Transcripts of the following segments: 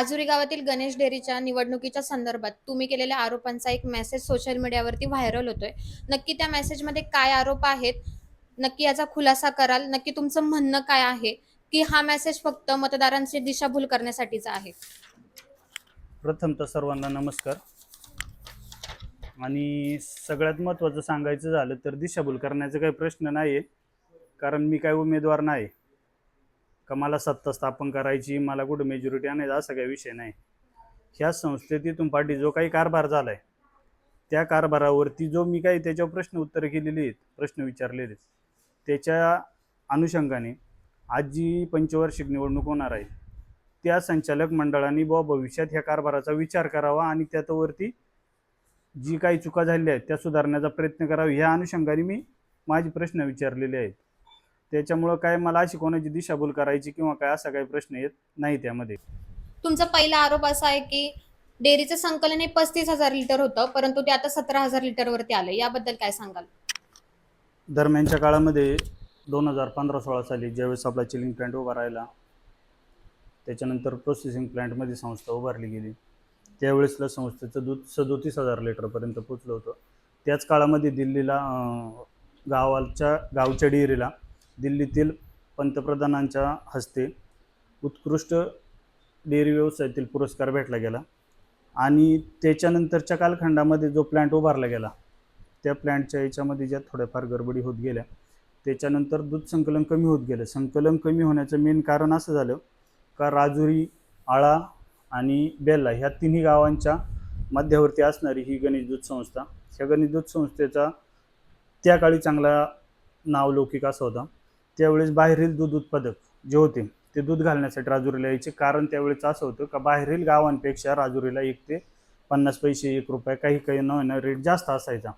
राजुरी गावातील गणेश डेअरीच्या निवडणुकीच्या संदर्भात तुम्ही केलेल्या आरोपांचा एक मेसेज सोशल मीडियावरती व्हायरल होतोय. नक्की त्या मेसेजमध्ये काय आरोप आहेत? नक्की याचा खुलासा कराल? नक्की तुमचं म्हणणं काय आहे? की हा मेसेज फक्त मतदारांची दिशाभूल करण्यासाठीचा आहे? प्रथम तर सर्वांना नमस्कार. आणि सगळ्यात महत्त्वाचं सांगायचं झालं तर दिशाभूल करण्याचा काही प्रश्न नाही आहे कारण मी काय उमेदवार नाही. का मला सत्ता स्थापन करायची मला कुठं मेजॉरिटी आणायचा असा काही विषय नाही. ह्या संस्थेत पाठी जो काही कारभार झाला आहे त्या कारभारावरती जो मी काही त्याच्यावर प्रश्न उत्तरं केलेली आहेत प्रश्न विचारलेले आहेत त्याच्या अनुषंगाने आज जी पंचवार्षिक निवडणूक होणार आहे. त्या संचालक मंडळाने बुवा भविष्यात ह्या कारभाराचा विचार करावा आणि त्याच्यावरती जी काही चुका झालेल्या आहेत त्या सुधारण्याचा प्रयत्न करावा ह्या अनुषंगाने मी माझे प्रश्न विचारलेले आहेत. त्याच्यामुळं काय मला अशी कोणाची दिशाभूल करायची किंवा काय असा काही प्रश्न येत नाही त्यामध्ये. तुमचा पहिला आरोप असा आहे की डेअरीचं संकलन हे पस्तीस हजार लिटर होतं परंतु ते आता सतरा हजार लिटरवरती आलं याबद्दल काय सांगाल? दरम्यानच्या काळामध्ये दोन हजार पंधरा सोळा साली ज्यावेळेस आपला चिलिंग प्लॅन्ट उभा राहिला त्याच्यानंतर प्रोसेसिंग प्लॅन्टमध्ये संस्था उभारली गेली. त्यावेळेसला संस्थेचं दूध सदोतीस हजार लिटरपर्यंत पोचलं होतं. त्याच काळामध्ये दिल्लीला गावाच्या गावच्या डेअरीला दिल्लीतील पंतप्रधानांच्या हस्ते उत्कृष्ट डेअरी व्यवसायातील पुरस्कार भेटला गेला. आणि त्याच्यानंतरच्या कालखंडामध्ये जो प्लॅन्ट उभारला गेला त्या प्लॅन्टच्या याच्यामध्ये ज्या थोड्याफार गडबडी होत गेल्या त्याच्यानंतर दूध संकलन कमी होत गेलं. संकलन कमी होण्याचं मेन कारण असं झालं का राजुरी आळा आणि बेल्ला ह्या तिन्ही गावांच्या मध्यावरती असणारी ही गणेश दूध संस्था ह्या गणेश दूध संस्थेचा त्या काळी चांगला नावलौकिक असा होता. त्यावेळेस बाहेरील दूध उत्पादक जे होते ते दूध घालण्यासाठी राजुरीला यायचे. कारण त्यावेळेस असं होतं का बाहेरील गावांपेक्षा राजुरीला एक ते पन्नास पैसे एक रुपये काही काही न रेट जास्त असायचा.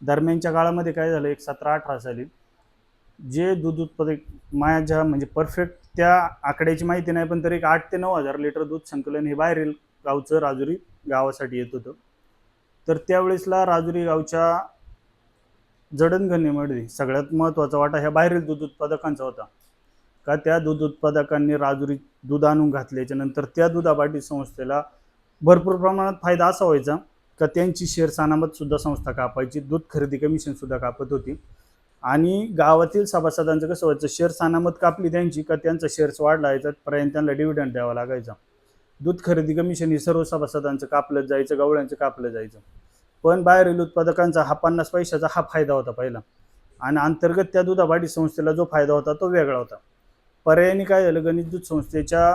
दरम्यानच्या काळामध्ये काय झालं एक सतरा अठरा साली जे दूध उत्पादक माझ्या म्हणजे परफेक्ट त्या आकड्याची माहिती नाही पण तरी एक आठ ते नऊ हजार लिटर दूध संकलन हे बाहेरील गावचं राजुरी गावासाठी येत होतं. तर त्यावेळेसला राजुरी गावच्या जडणघडणीमध्ये सगळ्यात महत्त्वाचा वाटा ह्या बाहेरील दूध उत्पादकांचा होता. का त्या दूध उत्पादकांनी राजुरी दूध आणून घातल्याच्या नंतर त्या दुधाबाटी संस्थेला भरपूर प्रमाणात फायदा असा व्हायचा का त्यांची शेअर सुद्धा संस्था कापायची दूध खरेदी कमिशनसुद्धा कापत होती. आणि गावातील सभासदांचं कसं व्हायचं शेअर अनामत कापली त्यांची का त्यांचा शेअर्स वाढला यायचा पर्यंत त्यांना डिव्हिडंड द्यावा लागायचा. दूध खरेदी कमिशन हे सर्व सभासदांचं कापलं जायचं गवळ्यांचं कापलं जायचं. पण बाहेरील उत्पादकांचा हा पन्नास पैशाचा हा फायदा होता पहिला. आणि अंतर्गत त्या दुधाबाटी संस्थेला जो फायदा होता तो वेगळा होता. पर्यायाने काय झालं गणित दूध संस्थेच्या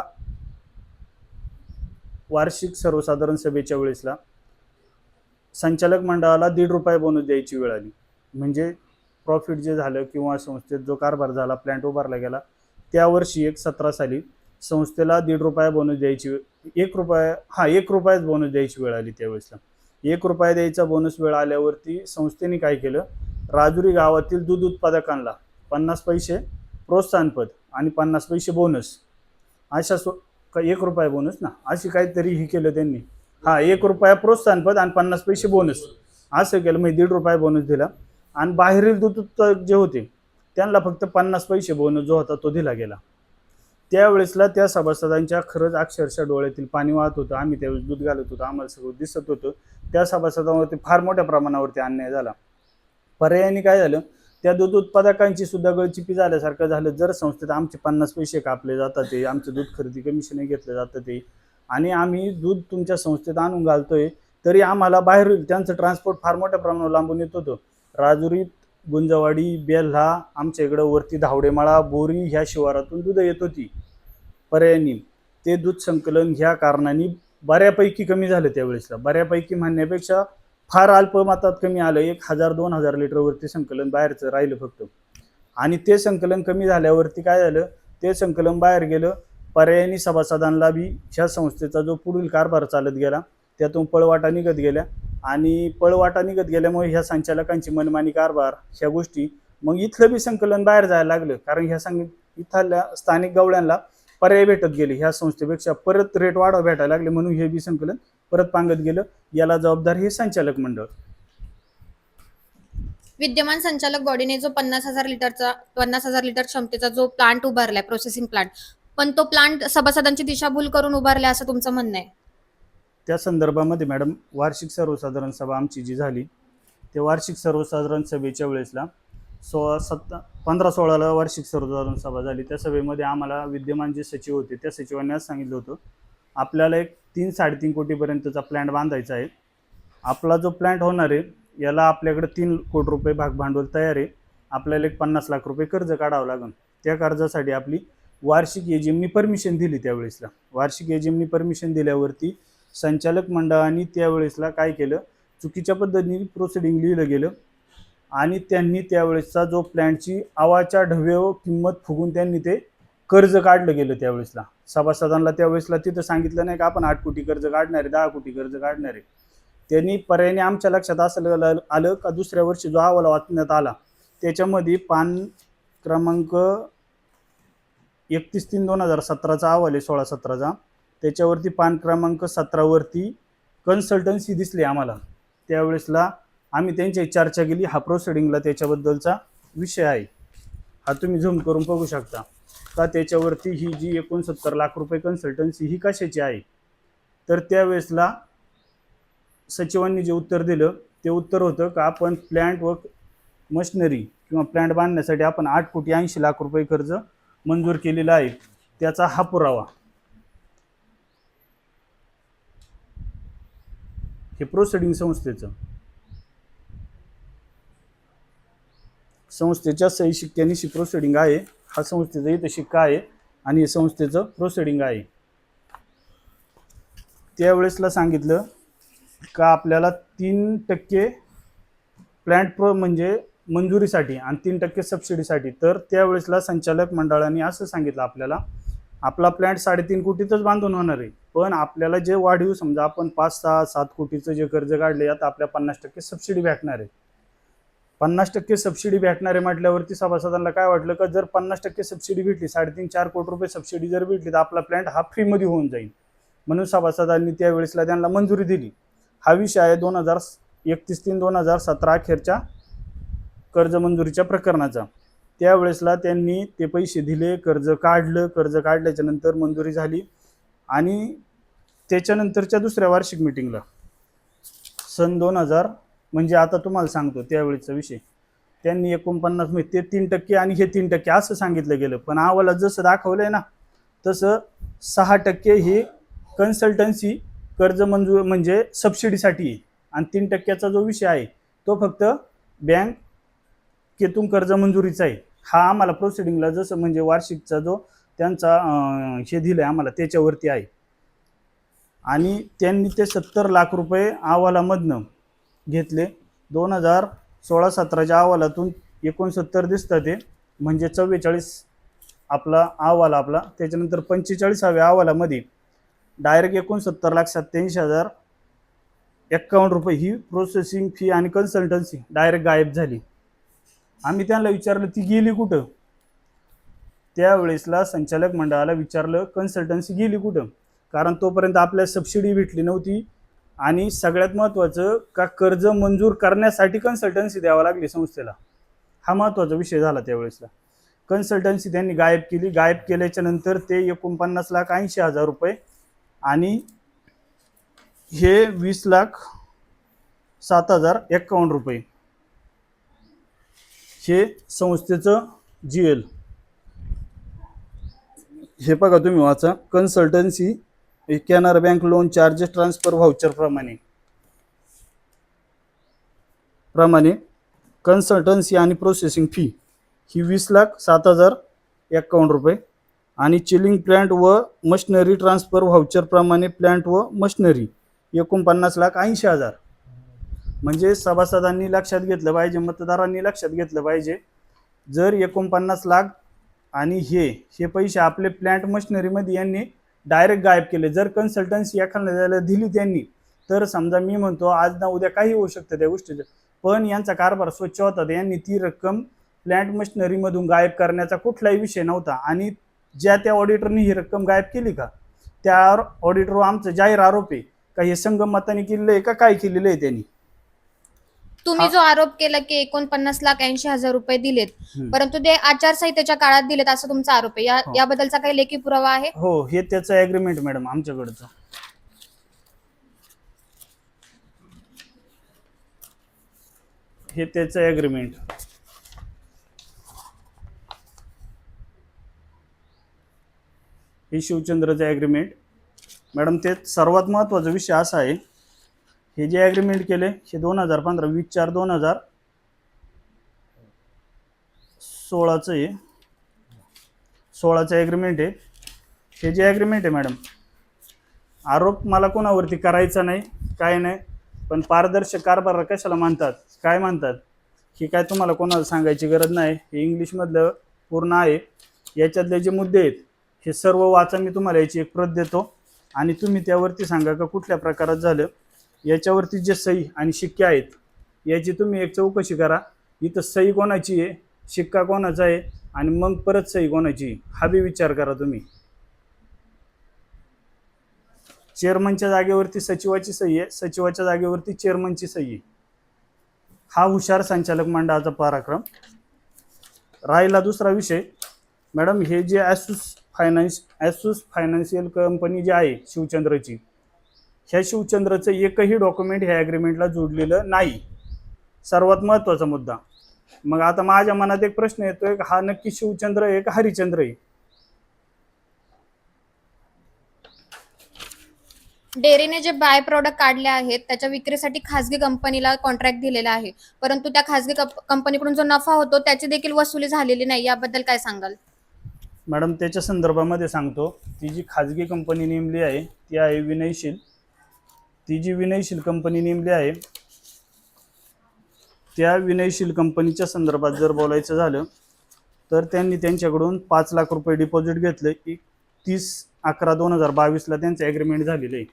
वार्षिक सर्वसाधारण सभेच्या वेळेसला संचालक मंडळाला दीड रुपये बोनस द्यायची वेळ आली. म्हणजे प्रॉफिट जे झालं किंवा संस्थेत जो कारभार झाला प्लॅन्ट उभारला गेला त्या वर्षी एक सतरा साली संस्थेला दीड रुपया बोनस द्यायची एक रुपया हा एक रुपयाच बोनस द्यायची वेळ आली त्यावेळेसला. एक रुपया द्यायचा बोनस वेळ आल्यावरती संस्थेने काय केलं? राजुरी गावातील दूध उत्पादकांना पन्नास पैसे प्रोत्साहनपद आणि पन्नास पैसे बोनस अशा स्व एक रुपया बोनस ना? अशी काहीतरी ही केलं त्यांनी. हा एक रुपया प्रोत्साहनपद आणि पन्नास पैसे बोनस असं केलं म्हणजे दीड रुपया बोनस दिला. आणि बाहेरील दूध उत्पादक जे होते त्यांना फक्त पन्नास पैसे बोनस जो होता तो दिला गेला. त्यावेळेसला त्या सभासदांच्या खरंच अक्षरशः डोळ्यातील पाणी वाहत होतं. आम्ही त्यावेळेस दूध घालत होतो. आम्हाला सगळं दिसत होतं. त्या सभासदांवरती फार मोठ्या प्रमाणावरती अन्याय झाला. पर्यायाने काय झालं? त्या दूध उत्पादकांची सुद्धा गळचिपी झाल्यासारखं झालं. जर संस्थेत आमचे पन्नास पैसे कापले जातात ते आमचं दूध खरेदी कमिशन घेतलं जातं ते आणि आम्ही दूध तुमच्या संस्थेत आणून घालतोय तरी आम्हाला बाहेर त्यांचं ट्रान्सपोर्ट फार मोठ्या प्रमाणावर लांबून येत होतं. राजुरीत गुंजवाडी बेल्हा आमच्या इकडं वरती धावडेमाळा बोरी ह्या शिवारातून दूध येत होती. पर्यायाने ते दूध संकलन ह्या कारणाने बऱ्यापैकी कमी झालं त्यावेळेसला बऱ्यापैकी म्हणण्यापेक्षा फार अल्प मातात कमी आलं. एक हजार दोन हजार लिटरवरती संकलन बाहेरचं राहिलं फक्त. आणि ते संकलन कमी झाल्यावरती काय झालं? ते संकलन बाहेर गेलं. पर्यायाने सभासदांना बी ह्या संस्थेचा जो पुढील कारभार चालत गेला त्यातून पळवाटा निघत गेल्या. आणि पळवाटा निघत गेल्यामुळे ह्या संचालकांची मनमानी कारभार ह्या गोष्टी मग इथलं बी संकलन बाहेर जायला लागलं. कारण ह्या सांग इथल्या स्थानिक गवळ्यांना पर्याय भेटत गेले. ह्या संस्थेपेक्षा परत रेट वाढव भेटायला लागले म्हणून हे बी संकलन परत पांगत गेलं. याला जबाबदार हे संचालक मंडळ. विद्यमान संचालक बॉडीने जो पन्नास हजार लिटरचा पन्नास हजार लिटर क्षमतेचा जो प्लांट उभारलाय प्रोसेसिंग प्लांट पण तो प्लांट सभासदांची दिशाभूल करून उभारला असं तुमचं म्हणणं आहे? त्या संदर्भामध्ये मॅडम वार्षिक सर्वसाधारण सभा आमची जी झाली ते वार्षिक सर्वसाधारण सभेच्या वेळेसला सोळा सत्ता पंधरा सोळाला वार्षिक सर्वसाधारण सभा झाली. त्या सभेमध्ये आम्हाला विद्यमान जे सचिव होते त्या सचिवांनी आज सांगितलं होतं आपल्याला एक तीन साडेतीन कोटीपर्यंतचा प्लॅन्ट बांधायचा आहे. आपला जो प्लॅन्ट होणार आहे याला आपल्याकडे तीन कोटी रुपये भागभांडवल तयार आहे. आपल्याला एक पन्नास लाख रुपये कर्ज काढावं लागेल. त्या कर्जासाठी आपली वार्षिक एजीएमनी परमिशन दिली त्यावेळेसला. वार्षिक एजीएमनी परमिशन दिल्यावरती संचालक मंडळाने त्यावेळेसला काय केलं चुकीच्या पद्धतीने प्रोसिडिंग लिहिलं गेलं. आणि त्यांनी त्यावेळेसचा जो प्लॅनची आवाच्या ढव्य किंमत फुगून त्यांनी ते कर्ज काढलं गेलं त्यावेळेसला. सभासदांना त्यावेळेसला तिथं सांगितलं नाही का आपण आठ कोटी कर्ज काढणार आहे दहा कोटी कर्ज काढणार आहे. त्यांनी पर्यायाने आमच्या लक्षात असं आलं का दुसऱ्या वर्षी जो अहवाल वाचण्यात आला त्याच्यामध्ये पान क्रमांक एकतीस तीन दोन हजार सतराचा अहवाल आहे सोळा सतराचा. त्याच्यावरती पान क्रमांक सतरावरती कन्सल्टन्सी दिसली आम्हाला. त्यावेळेसला आम्ही त्यांची चर्चा केली. हा प्रोसिडिंगला त्याच्याबद्दलचा विषय आहे. हा तुम्ही झूम करून बघू शकता. का त्याच्यावरती ही जी एकोणसत्तर लाख रुपये कन्सल्टन्सी ही कशाची आहे? तर त्यावेळेसला सचिवांनी जे उत्तर दिलं ते उत्तर होतं का आपण प्लॅन्ट व मशिनरी किंवा प्लॅन्ट बांधण्यासाठी आपण आठ कोटी ऐंशी लाख रुपये कर्ज मंजूर केलेला आहे. त्याचा हा पुरावा. हे प्रोसिडिंग संस्थेचं. संस्थेच्या सही शिक्क्यानिशी प्रोसिडिंग आहे. हा संस्थेचा इथं शिक्का आहे आणि संस्थेचं प्रोसिडिंग आहे. त्यावेळेसला सांगितलं का आपल्याला तीन टक्के प्लॅन्ट प्रो म्हणजे मंजुरीसाठी आणि तीन टक्के सबसिडीसाठी तर त्यावेळेसला संचालक मंडळाने असं सांगितलं आपल्याला आपला प्लॅन्ट साडेतीन कोटीतच बांधून होणार आहे. पण आपल्याला जे वाढीव समजा आपण पाच सहा सात कोटीचं जे कर्ज काढले आता आपल्या पन्नास टक्के सबसिडी भेटणार आहे. पन्नास टक्के सबसिडी भेटणार आहे म्हटल्यावरती सभासदांना काय वाटलं का जर पन्नास टक्के सबसिडी भेटली साडेतीन चार कोटी रुपये सबसिडी जर भेटली तर आपला प्लॅन्ट हा फ्रीमध्ये होऊन जाईल. म्हणून सभासदांनी त्यावेळेसला त्यांना मंजुरी दिली. हा विषय आहे दोन हजार एकतीस तीन दोन हजार सतरा अखेरच्या कर्ज मंजुरीच्या प्रकरणाचा. त्यावेळेसला त्यांनी ते पैसे दिले कर्ज काढलं कर्ज काढल्याच्या नंतर मंजुरी झाली. आणि त्याच्यानंतरच्या दुसऱ्या वार्षिक मिटिंगला सन दोन हजार म्हणजे आता तुम्हाला सांगतो त्यावेळेचा विषय. त्यांनी एकोणपन्नास म्हणजे ते तीन टक्के आणि हे तीन टक्के असं सांगितलं गेलं. पण अहवालात जसं दाखवलं आहे ना तसं सहा टक्के हे कन्सल्टन्सी कर्ज मंजूर म्हणजे सबसिडीसाठी आहे. आणि तीन टक्क्याचा जो विषय आहे तो फक्त बँक केतून कर्ज मंजुरीचा आहे. हा आम्हाला प्रोसिडिंगला जसं म्हणजे वार्षिकचा जो त्यांचा हे दिलं आहे आम्हाला त्याच्यावरती आहे. आणि त्यांनी ते सत्तर लाख रुपये अहवालामधनं घेतले. दोन हजार सोळा सतराच्या अहवालातून एकोणसत्तर दिसतं ते. म्हणजे चव्वेचाळीस आपला अहवाल आपला. त्याच्यानंतर पंचेचाळीसाव्या अहवालामध्ये डायरेक्ट एकोणसत्तर लाख सत्त्याऐंशी हजार एक्कावन्न रुपये ही प्रोसेसिंग फी आणि कन्सल्टन्सी डायरेक्ट गायब झाली. आम्ही त्यांना विचारलं ती गेली कुठं? त्यावेळेसला संचालक मंडळाला विचारलं कन्सल्टन्सी गेली कुठं? कारण तोपर्यंत आपल्याला सबसिडी भेटली नव्हती. आणि सगळ्यात महत्त्वाचं का कर्ज मंजूर करण्यासाठी कन्सल्टन्सी द्यावं लागली संस्थेला. हा महत्त्वाचा विषय झाला त्यावेळेसला. कन्सल्टन्सी त्यांनी गायब केली. गायब केल्याच्यानंतर ते एकोणपन्नास लाख ऐंशी हजार रुपये आणि हे वीस लाख सात हजार एक्कावन्न रुपये हे संस्थेचं जी एल हे बघा तुम्ही वाचा. Consultancy Canara bank loan charges transfer voucher प्रमाणे. प्रमाणे कन्सल्टन्सी आणि प्रोसेसिंग फी ही वीस लाख सात हजार एक्कावन्न रुपये आणि चिलिंग प्लॅन्ट व मशनरी ट्रान्सफर व्हाउचर प्रमाणे प्लॅन्ट व मशिनरी एकोणपन्नास लाख ऐंशी हजार. म्हणजे सभासदांनी लक्षात घेतलं पाहिजे मतदारांनी लक्षात घेतलं पाहिजे. जर एकोणपन्नास लाख आणि हे हे पैसे आपले प्लॅन्ट मशिनरीमध्ये यांनी डायरेक्ट गायब केले. जर कन्सल्टन्सी एखाद्याला दिली त्यांनी तर समजा मी म्हणतो आज ना उद्या काही होऊ शकतं त्या गोष्टीचं. पण यांचा कारभार स्वच्छ होता. तर यांनी ती रक्कम प्लॅन्ट मशिनरीमधून गायब करण्याचा कुठलाही विषय नव्हता. आणि ज्या त्या ऑडिटरनी ही रक्कम गायब केली का? त्या ऑडिटरवर आमचं जाहीर आरोप आहे का? हे संगमताने केलेलं आहे का? काय केलेलं आहे त्यांनी? तुम्ही जो आरोप केला की एकोणपन्नास लाख ऐंशी हजार रुपये दिलेत हम्म. परंतु ते आचारसंहितेच्या काळात दिलेत असा तुमचा आरोप आहे. या हो. याबद्दलचा काही लेखी पुरावा आहे? हो हे त्याचं ॲग्रीमेंट मॅडम आमच्याकडचं. हे त्याचं ॲग्रीमेंट हे शिवचंद्रचं ॲग्रीमेंट मॅडम ते सर्वात महत्त्वाचा विषय असा आहे हे जे ॲग्रीमेंट केले हे दोन हजार पंधरा वीस चार दोन हजार सोळाचं आहे सोळाचं ॲग्रीमेंट आहे हे जे ॲग्रीमेंट आहे मॅडम आरोप मला कोणावरती करायचा नाही काय नाही पण पारदर्शक कारभार कशाला मानतात काय मानतात हे काय तुम्हाला कोणाला सांगायची गरज नाही. हे इंग्लिशमधलं पूर्ण आहे. याच्यातले जे मुद्दे आहेत हे सर्व वाचा मी तुम्हाला याची एक प्रत देतो. आणि तुम्ही त्यावरती सांगा का कुठल्या प्रकारात झालं. याच्यावरती जे सही आणि शिक्के आहेत याची तुम्ही एक चौकशी करा. इथं सही कोणाची आहे शिक्का कोणाचा आहे आणि मग परत सही कोणाची आहे? हा बी विचार करा तुम्ही. चेअरमनच्या जागेवरती सचिवाची सही आहे सचिवाच्या जागेवरती चेअरमनची सही आहे. हा हुशार संचालक मंडळाचा पराक्रम. राहिला दुसरा विषय. मॅडम हे जे Asus finance Asus financial company जी आहे शिवचंद्रची ह्या शिवचंद्रचं एकही डॉक्युमेंट ह्या ॲग्रीमेंटला जोडलेलं नाही. सर्वात महत्त्वाचा मुद्दा. मग आता माझ्या मनात एक प्रश्न येतोय हा नक्की शिवचंद्र आहे का हरिचंद्र आहे? डेअरीने जे बाय प्रॉडक्ट काढले आहेत त्याच्या विक्रीसाठी खासगी कंपनीला कॉन्ट्रॅक्ट दिलेला आहे. परंतु त्या खासगी कप- कंपनीकडून जो नफा होतो त्याची देखील वसुली झालेली नाही. याबद्दल काय सांगाल? मॅडम त्याच्या संदर्भामध्ये सांगतो ती जी खाजगी कंपनी नेमली आहे ती आहे विनयशील. ती जी विनयशील कंपनी नेमली आहे त्या विनयशील कंपनीच्या संदर्भात जर बोलायचं झालं तर त्यांनी त्यांच्याकडून पाच लाख रुपये डिपॉझिट घेतलं. की तीस अकरा दोन हजार बावीसला त्यांचं ॲग्रीमेंट झालेलं आहे.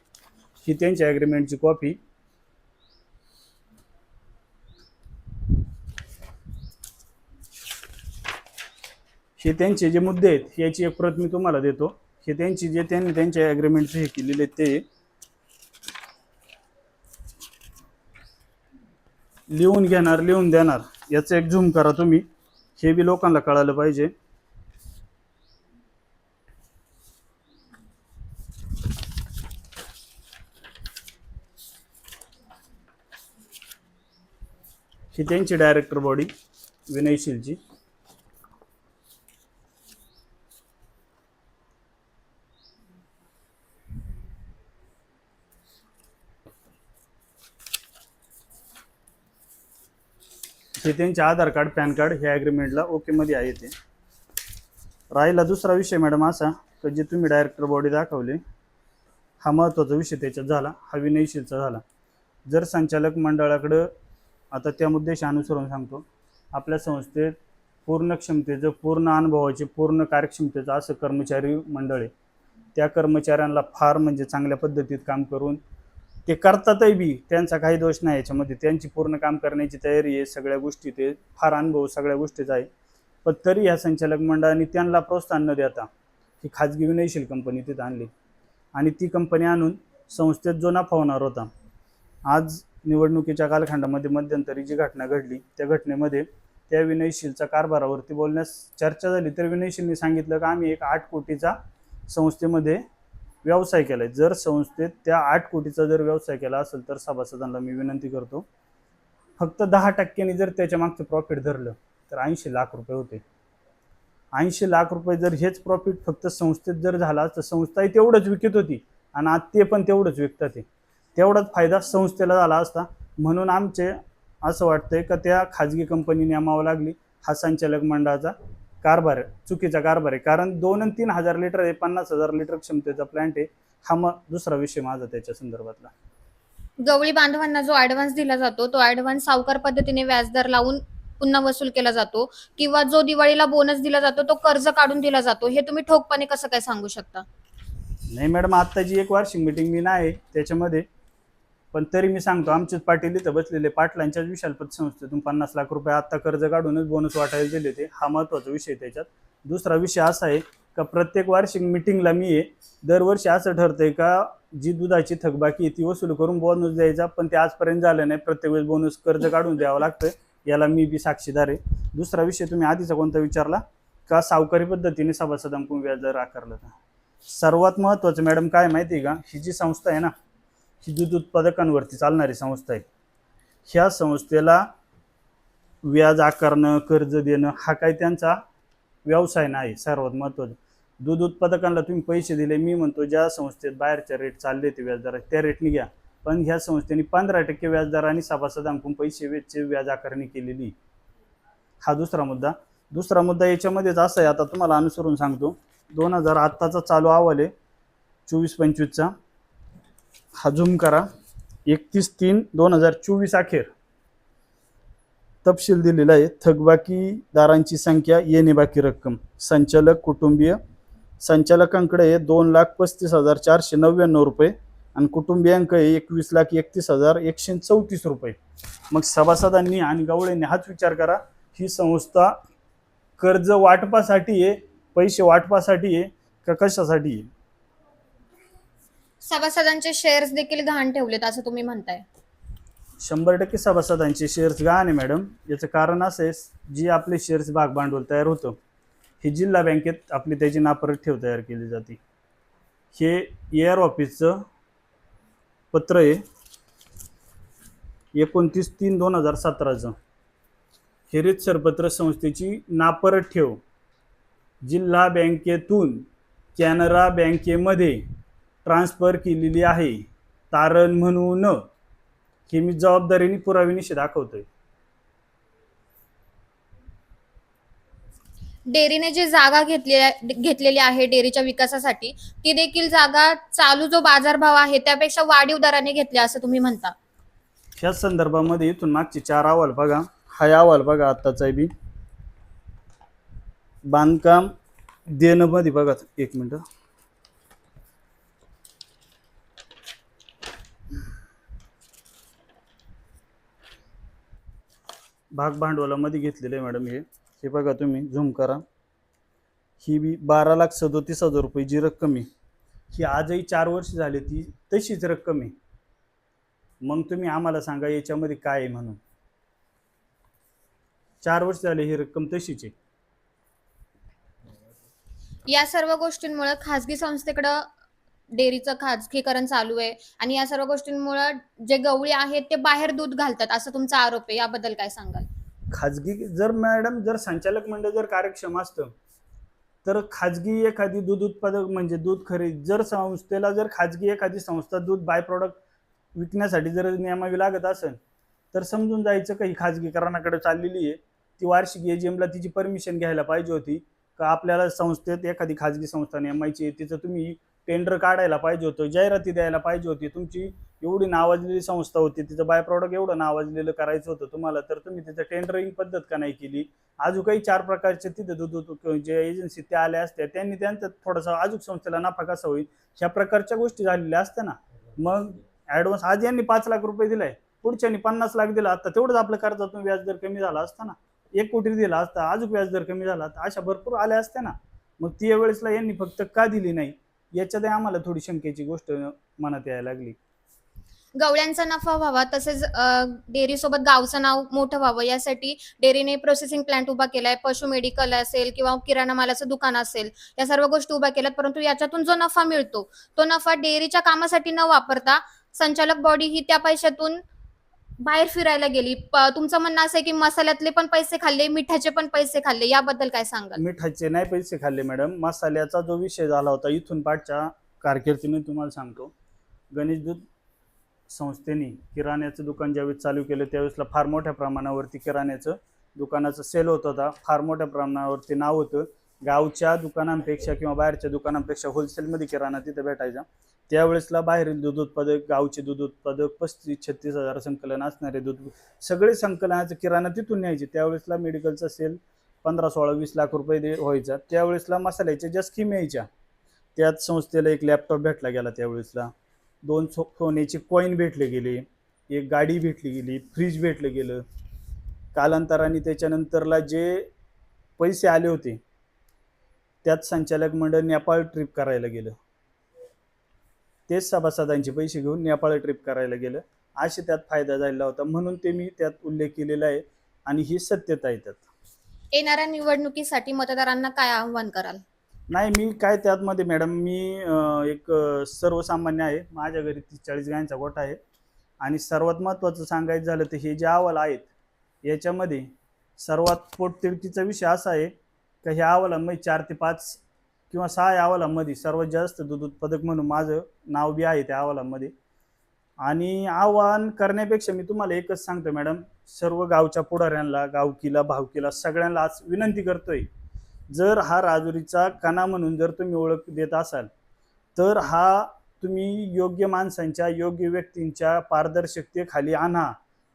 ही त्यांच्या ॲग्रीमेंटची कॉपी हे त्यांचे जे मुद्दे आहेत याची एक प्रत मी तुम्हाला देतो. हे त्यांची जे त्यांनी त्यांच्या ॲग्रीमेंटचे हे केलेले आहेत ते लिहून घेणार लिहून देणार. याचं एक झूम करा तुम्ही. हे बी लोकांना कळालं पाहिजे. ही त्यांची डायरेक्टर बॉडी विनयशीलची हे त्यांचे आधार कार्ड पॅन कार्ड ह्या ॲग्रीमेंटला ओकेमध्ये आहे ते. राहिला दुसरा विषय मॅडम असा की जे तुम्ही डायरेक्टर बॉडी दाखवले हा महत्त्वाचा विषय त्याच्यात झाला हा विनयशीलचा झाला. जर संचालक मंडळाकडं आता त्या मुद्द्याशी अनुसरून सांगतो आपल्या संस्थेत पूर्ण क्षमतेचं पूर्ण अनुभवाचे पूर्ण कार्यक्षमतेचं असं कर्मचारी मंडळ आहे. त्या कर्मचाऱ्यांना फार म्हणजे चांगल्या पद्धतीत काम करून ते करतातही बी. त्यांचा काही दोष नाही याच्यामध्ये. त्यांची पूर्ण काम करण्याची तयारी आहे सगळ्या गोष्टी ते फार अनुभव सगळ्या गोष्टीचा आहे. पण तरी ह्या संचालक मंडळाने त्यांना प्रोत्साहन न देता ही खाजगी विनयशील कंपनी तिथं आणली. आणि ती कंपनी आणून संस्थेत जो नफा होणार होता आज निवडणुकीच्या कालखंडामध्ये मध्यंतरी जी घटना घडली त्या घटनेमध्ये त्या विनयशीलच्या कारभारावरती बोलण्यास चर्चा झाली. तर विनयशीलने सांगितलं का आम्ही एक आठ कोटीचा संस्थेमध्ये व्यवसाय केला आहे जर संस्थेत त्या आठ कोटीचा जर व्यवसाय केला असेल तर सभासदांना मी विनंती करतो फक्त दहा टक्क्यांनी जर त्याच्या मागचं प्रॉफिट धरलं तर ऐंशी लाख रुपये होते. ऐंशी लाख रुपये जर हेच प्रॉफिट फक्त संस्थेत जर झाला तर संस्थाही तेवढंच विकत होती आणि आज ते पण तेवढंच विकतात ते तेवढाच फायदा संस्थेला झाला असता. म्हणून आमचे असं वाटतंय का त्या खाजगी कंपनी नेमावं लागली हा संचालक मंडळाचा. कारभार आहे चुकीचा कारभार आहे. कारण दोन आणि तीन हजार लिटर आहे पन्नास हजार लिटर क्षमतेचा प्लांट आहे. हा मग दुसरा विषय माझा त्याच्या संदर्भातला. गवळी बांधवांना जो ऍडव्हान्स दिला जातो तो ऍडव्हान्स सावकार पद्धतीने व्याजदर लावून पुन्हा वसूल केला जातो. किंवा जो दिवाळीला बोनस दिला जातो तो कर्ज काढून दिला जातो. हे तुम्ही ठोकपणे कसं काय सांगू शकता? नाही मॅडम आत्ताची एक वार्षिक मीटिंग मी नाही त्याच्यामध्ये पण तरी मी सांगतो आमचेच पाटील इथं बसलेले पाटलांच्याच विशाल पतसंस्थेतून पन्नास लाख रुपये आत्ता कर्ज काढूनच बोनस वाटायला दिले ते हा महत्त्वाचा विषय आहे त्याच्यात. दुसरा विषय असा आहे का प्रत्येक वार्षिक मिटिंगला मी आहे. दरवर्षी असं ठरतंय का जी दुधाची थकबाकी आहे ती वसूल करून बोनस द्यायचा पण ते आजपर्यंत झालं नाही. प्रत्येक वेळेस बोनस कर्ज काढून द्यावं लागतं याला मी बी साक्षीदार आहे. दुसरा विषय तुम्ही आधीचा कोणता विचारला? का सावकारी पद्धतीने सभासदांकडून व्याजदर आकारलं का सर्वात महत्त्वाचं मॅडम काय माहिती आहे का? ही जी संस्था आहे ना ही दूध उत्पादकांवरती चालणारी संस्था आहे. ह्या संस्थेला व्याज आकारणं कर्ज देणं हा काही त्यांचा व्यवसाय नाही सर्वात महत्त्वाचं. दूध उत्पादकांना तुम्ही पैसे दिले मी म्हणतो ज्या संस्थेत बाहेरच्या रेट चालले ते व्याजदरात त्या रेटने घ्या. पण ह्या संस्थेने पंधरा टक्के व्याजदराने सभासदांकडून पैसे वेचचे व्याज आकारणी केलेली. हा दुसरा मुद्दा. दुसरा मुद्दा याच्यामध्येच असा आहे आता तुम्हाला अनुसरून सांगतो. दोन हजार आत्ताचा चालू अहवाल आहे चोवीस पंचवीसचा. हा झूम करा. एकतीस तीन दोन हजार चोवीस अखेर. तपशील दिलेला आहे. थकबाकीदारांची संख्या येणे बाकी रक्कम. संचालक कुटुंबीय. संचालकांकडे दोन लाख पस्तीस हजार चारशे नव्याण्णव रुपये आणि कुटुंबियांकडे एकवीस लाख एकतीस हजार एकशे चौतीस रुपये. मग सभासदांनी आणि गवळ्यांनी हाच विचार करा. ही संस्था कर्ज वाटपासाठी आहे पैसे वाटपासाठी आहे का कशासाठी आहे? सभासदांचे शेअर्स देखील गहाण ठेवलेत असं तुम्ही म्हणताय. शंभर टक्के सभासदांचे शेअर्स गहाण आहे मॅडम याचं कारण असं आहे जी आपले शेअर्स भाग भांडवल तयार होतं हे जिल्हा बँकेत आपली त्याची नापरत ठेव तयार केली जाते. हे एअर ऑफिसचं पत्र आहे एकोणतीस तीन दोन हजार सतराचं. हे रितसरपत्र संस्थेची नापरत ठेव. जिल्हा बँकेतून कॅनरा बँकेमध्ये ट्रान्स्फर केलेली आहे. तारण म्हणून हे मी जबाबदारीने पुरावीनिशी दाखवतोय. डेअरीने जी जागा घेतली घेतलेली आहे डेअरीच्या विकासासाठी ती देखील जागा चालू जो बाजारभाव आहे त्यापेक्षा वाढीव दराने घेतली असं तुम्ही म्हणता. ह्याच संदर्भामध्ये इथून मागचे चार अहवाल बघा. हा अहवाल बघा आत्ताचा बी. बांधकाम देणं मध्ये बघा एक मिनिट. भाग भांडवलामध्ये घेतलेलं आहे मॅडम हे. हे बघा तुम्ही झूम करा. ही बी बारा लाख सदोतीस हजार रुपये जी रक्कम आहे. ही आजही चार वर्ष झाली ती तशीच रक्कम आहे. मग तुम्ही आम्हाला सांगा याच्यामध्ये काय आहे म्हणून. चार वर्ष झाले ही रक्कम तशीच आहे. या सर्व गोष्टींमुळे खासगी संस्थेकडं डेअरीचं खाजगीकरण चालू आहे. आणि या सर्व गोष्टींमुळे जे गवळी आहेत ते बाहेर दूध घालतात. असं तुमचा आरोप आहे. याबद्दल काय सांगाल? खाजगी जर मॅडम जर संचालक मंडळ जर कार्यक्षम असतं तर खाजगी एखादी दूध उत्पादक म्हणजे दूध खरेदी जर संस्थेला जर खाजगी एखादी संस्था दूध बाय प्रॉडक्ट विकण्यासाठी जर नियमावी लागत असेल तर समजून जायचं काही खाजगीकरणाकडे चाललेली आहे. ती वार्षिक एजीएमला तिची परमिशन घ्यायला पाहिजे होती. का आपल्याला संस्थेत एखादी खाजगी संस्था नेमायची आहे तिचं तुम्ही टेंडर काढायला पाहिजे होतं जाहिराती द्यायला पाहिजे होती तुमची एवढी नावाजलेली संस्था होती तिचं बाय प्रॉडक्ट एवढं नावाजलेलं करायचं होतं तुम्हाला तर तुम्ही तिचं टेंडरिंग पद्धत का नाही केली? अजून काही चार प्रकारचे तिथे दूध जे एजन्सी त्या आल्या असत्या त्यांनी त्यांचं थोडासा अजून संस्थेला नफा कसा होईल ह्या प्रकारच्या गोष्टी झालेल्या असत्या ना. मग ॲडव्हान्स आज यांनी पाच लाख रुपये दिलाय पुढच्यानी पन्नास लाख दिला आता तेवढंच आपल्या कर्जातून व्याजदर कमी झाला असता ना. एक कोटी दिला असता अजून व्याजदर कमी झाला तर अशा भरपूर आल्या असत्या ना. मग ती वेळेसला यांनी फक्त का दिली नाही? याच्यात आम्हाला थोडी शंकेची गोष्ट मनात यायला लागली. गवळ्यांचा नफा व्हावा तसेच डेअरी सोबत गावचं नाव मोठं व्हावं यासाठी डेअरीने प्रोसेसिंग प्लांट उभा केलाय पशु मेडिकल असेल किंवा किराणा मालाचं दुकान असेल या सर्व गोष्टी उभ्या केल्यात परंतु याच्यातून जो नफा मिळतो तो नफा डेअरीच्या कामासाठी न वापरता संचालक बॉडी ही त्या पैशातून बाहेर फिरायला गेली. प- तुमचं म्हणणं असं आहे की मसाल्यातले पण पैसे खाल्ले मिठाचे पण पैसे खाल्ले याबद्दल काय सांगाल? मिठाचे नाही पैसे खाल्ले मॅडम. मसाल्याचा जो विषय झाला होता इथून पाठच्या कारकिर्दीने तुम्हाला सांगतो. गणेश दूध संस्थेने किराण्याचं दुकान ज्यावेळेस चालू केलं त्यावेळेसला फार मोठ्या प्रमाणावरती किराण्याचं दुकानाचं सेल होत होता. फार मोठ्या प्रमाणावरती नाव होतं. गावच्या दुकानांपेक्षा किंवा बाहेरच्या दुकानांपेक्षा होलसेलमध्ये किराणा तिथं भेटायचा. त्यावेळेसला बाहेरील दूध उत्पादक गावचे दूध उत्पादक पस्तीस छत्तीस हजार संकलन असणारे दूध सगळे संकलनाचं किराणा तिथून न्यायचे. त्यावेळेसला मेडिकलचा सेल पंधरा सोळा वीस लाख रुपये दे व्हायचा. त्यावेळेसला मसाल्याच्या ज्या स्कीम यायच्या त्याच संस्थेला एक लॅपटॉप भेटला गेला त्यावेळेसला. दोन सो सोन्याचे कॉईन भेटले गेले एक गाडी भेटली गेली फ्रीज भेटलं गेलं. कालांतराने त्याच्यानंतरला जे पैसे आले होते त्यात संचालक मंडळ नेपाळ ट्रिप करायला गेलं. तेच सभासदांचे पैसे घेऊन नेपाळ ट्रिप करायला गेलं. असे त्यात फायदा झालेला होता म्हणून ते मी त्यात उल्लेख केलेला आहे आणि ही सत्यता आहे त्यात. येणाऱ्या निवडणुकीसाठी मतदारांना काय आव्हान कराल? नाही मी काय त्यातमध्ये मॅडम मी अं, एक अं, सर्वसामान्य आहे. माझ्या घरी तीस चाळीस गायांचा गोठा आहे. आणि सर्वात महत्त्वाचं सांगायचं झालं तर हे जे अहवाल आहेत याच्यामध्ये सर्वात पोटतिडकीचा विषय असा आहे का ह्या अवलंबी चार ते पाच किंवा सहा अहवालांमध्ये सर्वात जास्त दूध उत्पादक म्हणून माझं नाव बी आहे त्या अहवालांमध्ये आणि आव्हान करण्यापेक्षा मी तुम्हाला एकच सांगतो मॅडम सर्व गावच्या पुढाऱ्यांना गावकीला भावकीला सगळ्यांना आज विनंती करतोय जर हा राजुरीचा कणा म्हणून जर तुम्ही ओळख देत असाल तर हा तुम्ही योग्य माणसांच्या योग्य व्यक्तींच्या पारदर्शकतेखाली आणा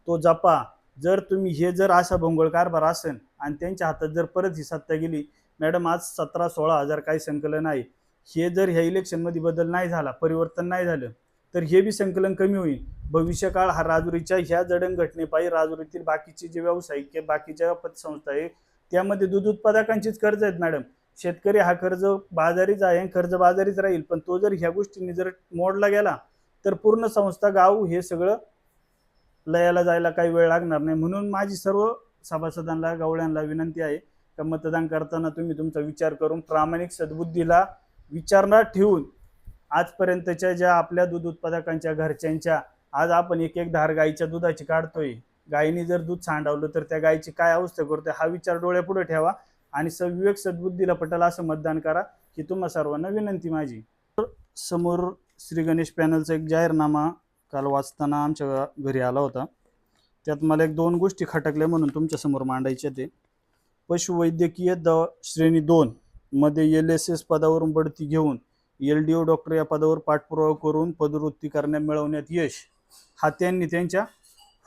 तो जपा. जर तुम्ही हे जर असा भोंगळ कारभार असेल आणि त्यांच्या हातात जर परत ही सत्ता गेली मॅडम आज सतरा सोळा हजार काही संकलन आहे. हे जर ह्या इलेक्शनमध्ये बदल नाही झाला परिवर्तन नाही झालं तर हे बी संकलन कमी होईल. भविष्यकाळ हा राजुरीच्या ह्या जडणघटनेपायी राजुरीतील बाकीचे जे व्यावसायिक किंवा बाकीच्या पतसंस्था आहे त्यामध्ये दूध उत्पादकांचीच कर्ज आहेत मॅडम. शेतकरी हा कर्ज बाजारीच आहे कर्ज बाजारीच राहील पण तो जर ह्या गोष्टींनी जर मोडला गेला तर पूर्ण संस्था गाव हे सगळं लयाला जायला काही वेळ लागणार नाही. म्हणून माझी सर्व सभासदांना गवळ्यांना विनंती आहे का मतदान करताना तुम्ही तुमचा विचार करून प्रामाणिक सद्बुद्धीला विचारणार ठेवून आजपर्यंतच्या ज्या आपल्या दूध उत्पादकांच्या घरच्यांच्या आज आपण एक एक धार गाईच्या दुधाची काढतोय. गायीने जर दूध सांडावलं तर त्या गायीची काय अवस्था करते हा विचार डोळ्यापुढे ठेवा आणि सविवेक सद्बुद्धीला पटेल असं मतदान करा की तुम्हा सर्वांना विनंती माझी. तर समोर श्री गणेश पॅनलचा एक जाहीरनामा काल वाचताना आमच्या घरी आला होता. त्यात मला एक दोन गोष्टी खटकल्या म्हणून तुमच्यासमोर मांडायच्या ते. पशुवैद्यकीय द श्रेणी दोन मध्ये एल एस एस पदावरून बढती घेऊन एल डी ओ डॉक्टर या पदावर पाठपुरावा करून पदवृत्ती करण्यात मिळवण्यात यश हा त्यांनी त्यांच्या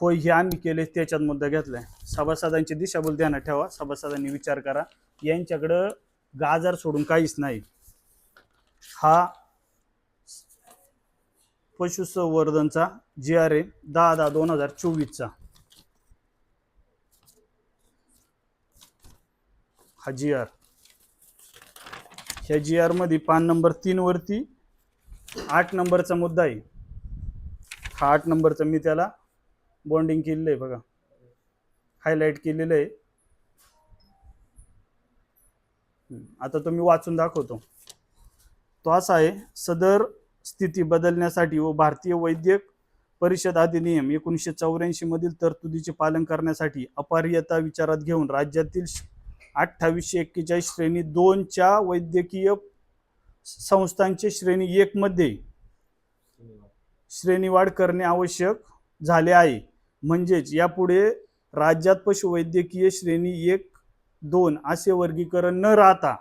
होय हे आम्ही केले त्याच्यात मुद्दा घेतला आहे सभासदांची दिशाभूल ध्यानात ठेवा. सभासदांनी विचार करा. यांच्याकडं गाजार सोडून काहीच नाही. हा पशुसंवर्धनचा जी आर ए दहा दहा दोन हजार चोवीसचा. हा जी आर ह्या जी आरमध्ये पान नंबर तीन वरती आठ नंबरचा मुद्दा आहे. हा आठ नंबरचा मी त्याला बॉन्डिंग केलेलं आहे बघा. हायलाईट केलेलं आहे. आता तो मी वाचून दाखवतो. तो असा आहे सदर स्थिती बदलण्यासाठी व भारतीय वैद्यक परिषद अधिनियम एकोणीसशे चौऱ्याऐंशी मधील तरतुदीचे पालन करण्यासाठी अपार्यता विचारात घेऊन राज्यातील अठ्ठावीसशे एक्केचाळीस श्रेणी दोनच्या वैद्यकीय संस्थांचे श्रेणी एकमध्ये श्रेणीवाढ करणे आवश्यक झाले आहे. म्हणजेच यापुढे राज्यात पशुवैद्यकीय श्रेणी एक दोन असे वर्गीकरण न राहता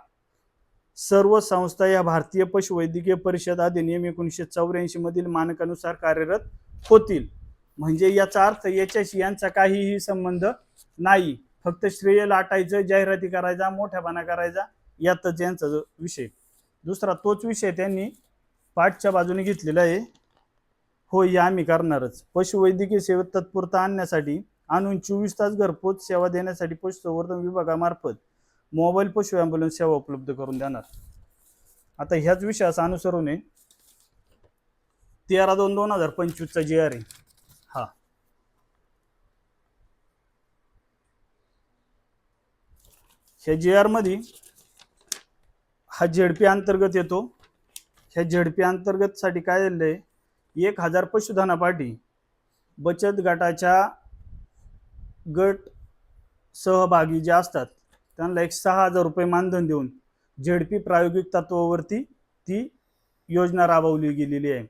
सर्व संस्था या भारतीय पशुवैद्यकीय परिषद अधिनियम एकोणीसशे चौऱ्याऐंशी मधील मानकानुसार कार्यरत होतील. म्हणजे याचा अर्थ याच्याशी यांचा काहीही संबंध नाही. फक्त श्रेय लाटायचं जाहिराती करायचा मोठ्यापणा करायचा यातच यांचा जो विषय. दुसरा तोच विषय त्यांनी पाठच्या बाजूने घेतलेला आहे. होय आम्ही करणारच. पशुवैद्यकीय सेवेत तत्पुरता आणण्यासाठी आणून चोवीस तास घरपोच सेवा देण्यासाठी पशुसंवर्धन विभागामार्फत मोबाईल पशु ॲम्ब्युलन्स सेवा उपलब्ध करून देणार. आता ह्याच विषयाचा अनुसरून आहे. तेरा दोन दोन हजार पंचवीसचा जी आर आहे हा ह्या जे आरमध्ये हा झेडपी अंतर्गत येतो. ह्या झेडपी अंतर्गतसाठी काय झालेलं आहे एक हजार पशुधनापाठी बचत गटाच्या गट सहभागी जे असतात त्यांना एक सहा हजार रुपये मानधन देऊन झेडपी प्रायोगिक तत्वावरती ती योजना राबवली गेलेली आहे.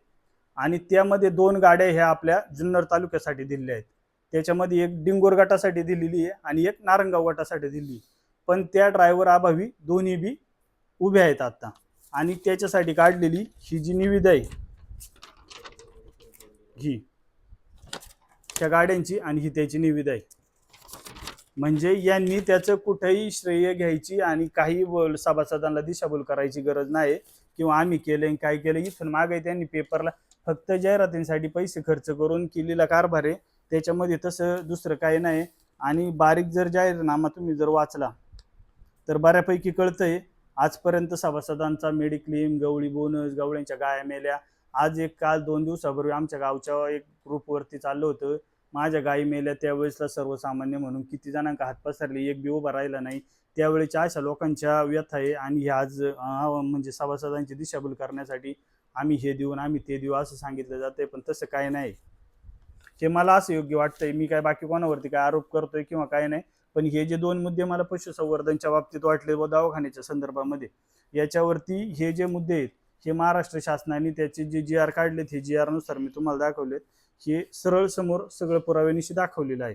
आणि त्यामध्ये दोन गाड्या ह्या आपल्या जुन्नर तालुक्यासाठी दिलेल्या आहेत. त्याच्यामध्ये एक डिंगोर गटासाठी दिलेली आहे आणि एक नारंगाव गटासाठी दिली पण त्या ड्रायव्हर अभावी दोन्ही बी उभे आहेत आता. आणि त्याच्यासाठी काढलेली ही जी निविदा आहे ही त्या गाड्यांची आणि ही त्याची निविदा आहे. म्हणजे यांनी त्याचं कुठेही श्रेय घ्यायची आणि काही बोल- सभासदांना दिशाभूल करायची गरज नाही किंवा आम्ही केलं काय केलं इथून मागे त्यांनी पेपरला फक्त जाहिरातींसाठी पैसे खर्च करून केलेला कारभार आहे. त्याच्यामध्ये तसं दुसरं काही नाही. आणि बारीक जर जाहीरनामा तुम्ही जर वाचला तर बऱ्यापैकी कळतंय आजपर्यंत सभासदांचा मेडिक्लेम गवळी बोनस गवळ्यांच्या गाया मेल्या. आज एक काल दोन दिवसापूर्वी आमच्या गावच्या एक ग्रुपवरती चाललं होतं. माझ्या गायी मेल्या त्यावेळेसला सर्वसामान्य म्हणून किती जणांका हात पसरले एक बी उभा राहिला नाही. त्यावेळेच्या अशा लोकांच्या व्यथा आहे आणि हे आज म्हणजे सभासदांची दिशाभूल करण्यासाठी आम्ही हे देऊन आम्ही ते देऊ असं सांगितलं जातंय पण तसं काय नाही. हे मला असं योग्य वाटतंय मी काय बाकी कोणावरती काय आरोप करतोय किंवा काय नाही पण हे जे दोन मुद्दे मला पशुसंवर्धनच्या बाबतीत वाटले व दवाखान्याच्या संदर्भामध्ये याच्यावरती हे जे मुद्दे आहेत हे महाराष्ट्र शासनाने त्याचे जे जी आर काढलेत हे जी आरनुसार मी तुम्हाला दाखवलेत हे सरळ समोर सगळं पुराव्यानिशी दाखवलेलं आहे.